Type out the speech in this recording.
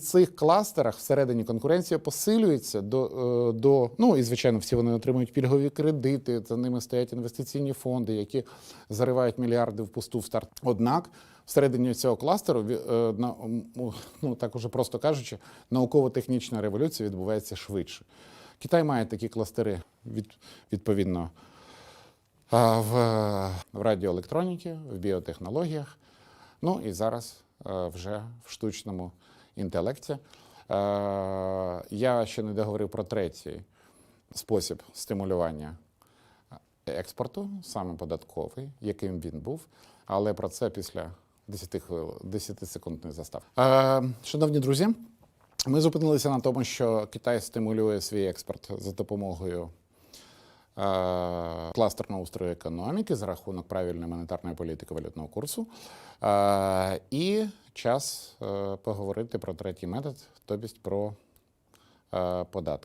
Цих кластерах всередині конкуренція посилюється до, е, до ну і звичайно, всі вони отримують пільгові кредити. За ними стоять інвестиційні фонди, які заривають мільярди в пусту в старт. Однак всередині цього кластеру е, ну так уже просто кажучи, науково-технічна революція відбувається швидше. Китай має такі кластери від, відповідно в, в радіоелектроніці, в біотехнологіях, ну і зараз е, вже в штучному інтелекті. Е, Я ще не договорив про третій спосіб стимулювання експорту, саме податковий, яким він був, але про це після 10 хвил, 10 секундної заставки. Е, Шановні друзі, ми зупинилися на тому, що Китай стимулює свій експорт за допомогою е, кластерного устрою економіки за рахунок правильної монетарної політики валютного курсу. Е, І час е, поговорити про третій метод, тобто про е, податки.